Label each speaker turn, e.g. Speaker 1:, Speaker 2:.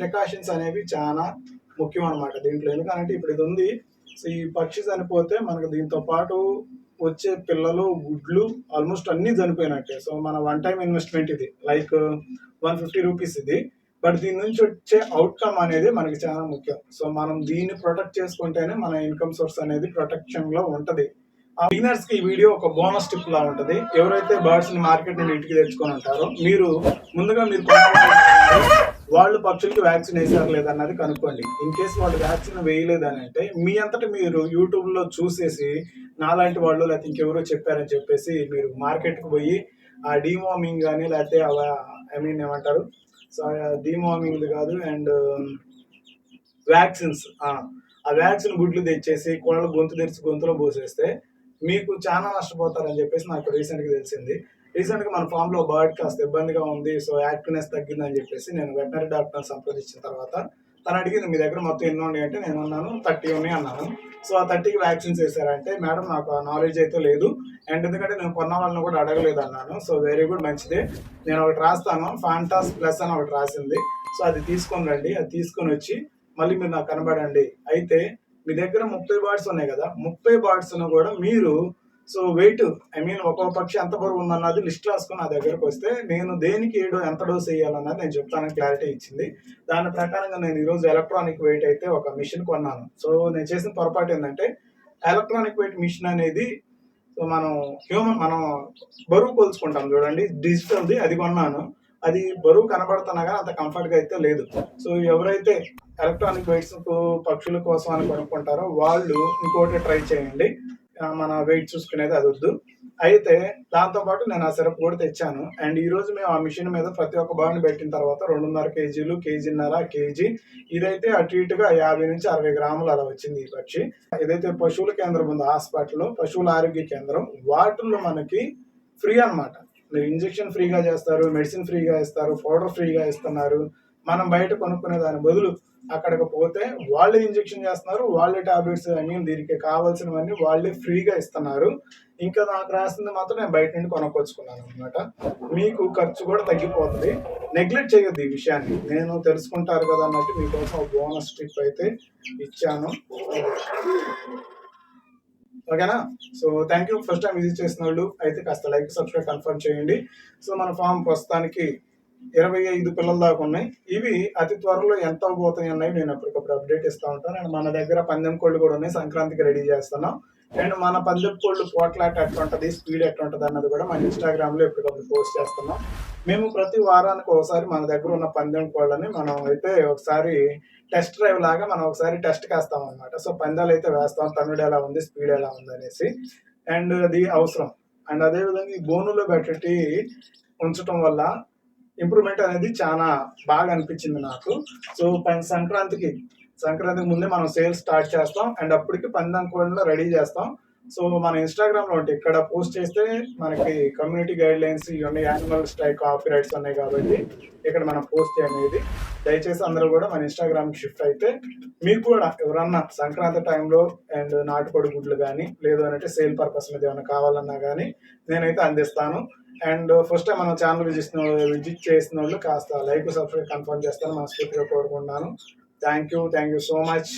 Speaker 1: Precautions అనేవి చాలా ముఖ్యం అనమాట దీంట్లో. ఎందుకంటే ఇప్పుడు ఇది ఉంది. సో ఈ పక్షి చనిపోతే మనకు దీంతో పాటు వచ్చే పిల్లలు గుడ్లు ఆల్మోస్ట్ అన్నీ చనిపోయినట్టే. సో మన వన్ టైం ఇన్వెస్ట్మెంట్ ఇది. లైక్ వన్ ఫిఫ్టీ రూపీస్ ఇది. బట్ దీని నుంచి వచ్చే అవుట్కమ్ అనేది మనకి చాలా ముఖ్యం. సో మనం దీన్ని ప్రొటెక్ట్ చేసుకుంటేనే మన ఇన్కమ్ సోర్స్ అనేది ప్రొటెక్షన్లో ఉంటది. ఆ బిగినర్స్కి ఈ వీడియో ఒక బోనస్ టిప్ లా ఉంటది. ఎవరైతే బర్డ్స్ని మార్కెట్ నుండి ఇంటికి తెచ్చుకొని ఉంటారో మీరు ముందుగా మీరు వాళ్ళు పక్షులకి వ్యాక్సిన్ వేసారు లేదన్నది కనుక్కోండి. ఇన్ కేసు వాళ్ళు వ్యాక్సిన్ వేయలేదని అంటే మీ అంతటి మీరు యూట్యూబ్లో చూసేసి నాలాంటి వాళ్ళు లేకపోతే ఇంకెవరో చెప్పారని చెప్పేసి మీరు మార్కెట్కు పోయి ఆ డిమార్మింగ్ కానీ లేకపోతే ఐ మీన్ ఏమంటారు? సో డిమార్మింగ్ కాదు అండ్ వ్యాక్సిన్స్ ఆ వ్యాక్సిన్ గుడ్లు తెచ్చేసి కోళ్ళ గొంతు తెరిచి గొంతులో పోసేస్తే మీకు చాలా నష్టపోతారని చెప్పేసి నాకు రీసెంట్గా తెలిసింది. రీసెంట్గా మన ఫామ్లో బర్డ్ కాస్త ఇబ్బందిగా ఉంది సో యాక్టివ్నెస్ తగ్గిందని చెప్పేసి నేను వెటనరీ డాక్టర్ సంప్రదించిన తర్వాత తను అడిగింది మీ దగ్గర మొత్తం ఎన్ని ఉన్నాయి? అంటే నేను అన్నాను థర్టీ ఉన్నాయి అన్నాను. సో ఆ థర్టీకి వ్యాక్సిన్స్ వేసారంటే మేడం నాకు ఆ నాలెడ్జ్ అయితే లేదు. అండ్ ఎందుకంటే నేను కొన్న వాళ్ళని కూడా అడగలేదు అన్నాను. సో వెరీ గుడ్ మంచిదే. నేను ఒకటి రాస్తాను ఫాంటాస్ ప్లస్ అని ఒకటి రాసింది. సో అది తీసుకొని రండి అది తీసుకొని వచ్చి మళ్ళీ మీరు నాకు కనబడండి. అయితే మీ దగ్గర ముప్పై బార్డ్స్ ఉన్నాయి కదా ముప్పై బార్డ్స్ కూడా మీరు సో వెయిట్ ఐ మీన్ ఒక్కొక్క పక్షి ఎంత బరువు ఉందన్నది లిస్ట్ రాసుకుని నా దగ్గరకు వస్తే నేను దేనికి ఏడో ఎంత డోస్ వేయాలన్నది నేను చెప్తానని క్లారిటీ ఇచ్చింది. దాని ప్రకారంగా నేను ఈరోజు ఎలక్ట్రానిక్ వెయిట్ అయితే ఒక మిషన్ కొన్నాను. సో నేను చేసిన పొరపాటు ఏంటంటే ఎలక్ట్రానిక్ వెయిట్ మిషన్ అనేది సో మనం హ్యూమన్ మనం బరువు కొలుచుకుంటాం చూడండి. డిజిటల్ది అది కొన్నాను. అది బరువు కనబడుతున్నా కానీ అంత కంఫర్ట్గా అయితే లేదు. సో ఎవరైతే ఎలక్ట్రానిక్ వెయిట్స్ పక్షుల కోసం అని కొనుక్కుంటారో వాళ్ళు ఇంకోటి ట్రై చేయండి. మన వెయిట్ చూసుకునేది అది వద్దు. అయితే దాంతోపాటు నేను ఆ సిరప్ కూడా తెచ్చాను. అండ్ ఈ రోజు మేము ఆ మిషన్ మీద ప్రతి ఒక్క బాగుని పెట్టిన తర్వాత రెండున్నర కేజీలు కేజీన్నర కేజీ ఇదైతే అటు ఇటుగా యాభై నుంచి అరవై గ్రాములు అలా వచ్చింది ఈ పక్షి. ఏదైతే పశువుల కేంద్రం ఉందో హాస్పిటల్ పశువుల ఆరోగ్య కేంద్రం వాటిల్లో మనకి ఫ్రీ అన్నమాట. మీరు ఇంజెక్షన్ ఫ్రీగా చేస్తారు మెడిసిన్ ఫ్రీగా ఇస్తారు పౌడర్ ఫ్రీగా ఇస్తున్నారు. మనం బయట కొనుక్కునే దాని బదులు అక్కడికి పోతే వాళ్ళే ఇంజెక్షన్ చేస్తున్నారు వాళ్ళే టాబ్లెట్స్ అన్ని దీనికి కావాల్సినవన్నీ వాళ్ళే ఫ్రీగా ఇస్తున్నారు. ఇంకా నాకు రాసింది మాత్రం నేను బయట నుండి కొనుక్కొచ్చుకున్నాను అనమాట మీకు ఖర్చు కూడా తగ్గిపోతుంది. నెగ్లెక్ట్ చేయొద్దు ఈ విషయాన్ని. నేను తెలుసుకుంటారు కదా అన్నట్టు మీకోసం బోనస్ ట్రిప్ అయితే ఇచ్చాను. ఓకేనా? So thank you first time visit చేసిన వాళ్ళు అయితే కాస్త లైక్ సబ్స్క్రైబ్ కన్ఫర్మ్ చేయండి. సో మన ఫామ్ ప్రస్తుతానికి ఇరవై ఐదు పిల్లల దాకా ఉన్నాయి. ఇవి అతి త్వరలో ఎంత అవబోతాయి అన్నవి నేను ఎప్పటికప్పుడు అప్డేట్ ఇస్తూ ఉంటాను. అండ్ మన దగ్గర పందెం కోళ్ళు కూడా ఉన్నాయి. సంక్రాంతికి రెడీ చేస్తున్నాం. అండ్ మన పందెం కోళ్ళు పోట్లాట ఎట్లా స్పీడ్ ఎట్లా ఉంటుంది? అన్నది కూడా మన ఇన్స్టాగ్రామ్లో ఎప్పటికప్పుడు పోస్ట్ చేస్తున్నాం. మేము ప్రతి వారానికి ఒకసారి మన దగ్గర ఉన్న పందెం కోళ్ళని మనం అయితే ఒకసారి టెస్ట్ డ్రైవ్ లాగా మనం ఒకసారి టెస్ట్ వేస్తాం అనమాట సో పందాలు అయితే వేస్తాం. తమిళ ఎలా ఉంది? స్పీడ్ ఎలా ఉంది? అనేసి. అండ్ అది అవసరం. అండ్ అదేవిధంగా ఈ బోనులో పెట్టి ఉంచడం వల్ల ఇంప్రూవ్మెంట్ అనేది చాలా బాగా అనిపించింది నాకు. సో సంక్రాంతికి సంక్రాంతికి ముందే మనం సేల్స్ స్టార్ట్ చేస్తాం. అండ్ అప్పటికి పందెం కోడ్లో రెడీ చేస్తాం. సో మన ఇన్స్టాగ్రామ్లో ఉంటే ఉంటాయి ఇక్కడ పోస్ట్ చేస్తే మనకి కమ్యూనిటీ గైడ్ లైన్స్ ఇవన్నీ యానిమల్ స్ట్రైక్ కాపీ రైట్స్ ఉన్నాయి కాబట్టి ఇక్కడ మనం పోస్ట్ చేయనేది. దయచేసి అందరూ కూడా మన ఇన్స్టాగ్రామ్కి షిఫ్ట్ అయితే మీకు కూడా ఎవరన్నా సంక్రాంతి టైంలో అండ్ నాటుకోడి గుడ్లు కానీ లేదు అంటే సేల్ పర్పస్ మీద ఏమైనా కావాలన్నా కానీ నేనైతే అందిస్తాను. అండ్ ఫస్ట్ టైం మన ఛానల్ విజిట్ విజిట్ చేసిన వాళ్ళు కాస్త లైక్ సబ్స్క్రైబ్ కన్ఫర్మ్ చేస్తాను మనస్ఫూర్తిగా కోరుకుంటున్నాను. Thank you thank you so much